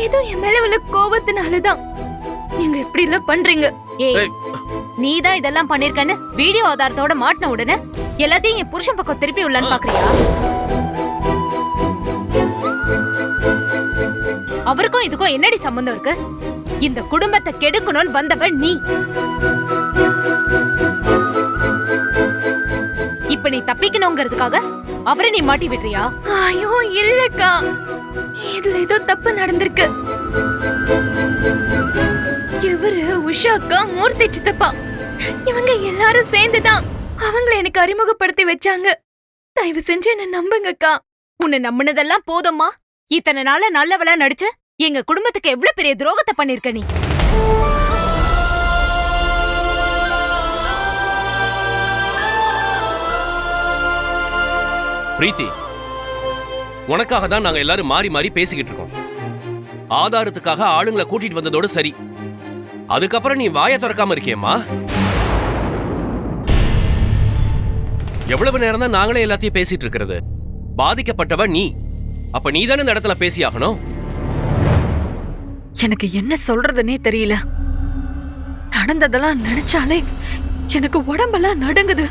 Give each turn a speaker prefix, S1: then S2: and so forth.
S1: ஏதோ என் மேல உள்ள கோபத்தினாலதான். நீங்க இப்படி எல்லாம் பண்றீங்க.
S2: ஏய்
S3: ஏய்.
S2: நீதான் இதெல்லாம் பண்ணிருக்கன்னு வீடியோ ஆதாரத்தோட மாட்டின உடனே எல்லாத்தையும் என் புருஷன் பக்கம் திருப்பி உள்ளான்னு பாக்குறியா? அவருக்கும் இதுக்கும் என்னடி சம்பந்தம் இருக்கு? இந்த குடும்பத்தை கெடுக்கணும்னு வந்தவன் நீ. இப்ப நீ தப்பிக்கணுங்கிறதுக்காக அவரை நீ மாட்டி விடுறியா?
S1: ஐயோ இல்லக்கா. இதுல ஏதோ தப்பு நடந்திருக்கு. இவரு உஷாக்கா மூர்த்தி சித்தப்பா. இவங்க எல்லாரும் சேர்ந்துதான் அவங்கள எனக்கு அறிமுகப்படுத்தி வச்சாங்க. தயவு செஞ்சு என்ன நம்புங்கக்கா.
S2: உன்னை நம்பினதெல்லாம் போதும்மா. இத்தனை நாள நல்லவளா நடிச்சு எங்க குடும்பத்துக்கு எவ்வளவு பெரிய துரோகத்தை பண்ணிருக்க நீ?
S3: பிரீத்தி உனக்காக தான் நாங்க எல்லாரும் மாறி மாறி பேசிக்கிட்டு இருக்கோம். ஆதாரத்துக்காக ஆளுங்களை கூட்டிட்டு வந்ததோட சரி. அதுக்கப்புறம் நீ வாயை திறக்காம இருக்கியேம்மா? எவ்வளவு நேரம் தான் நாங்களே எல்லாத்தையும் பேசிட்டு இருக்கிறது? பாதிக்கப்பட்டவ நீ. அப்ப நீ தானே இந்த இடத்துல பேசியாகணும்?
S1: எனக்கு என்ன சொல்றதுன்னே தெரியல. நடந்ததெல்லாம் நினைச்சாலே எனக்கு உடம்பெல்லாம் நடுங்குது.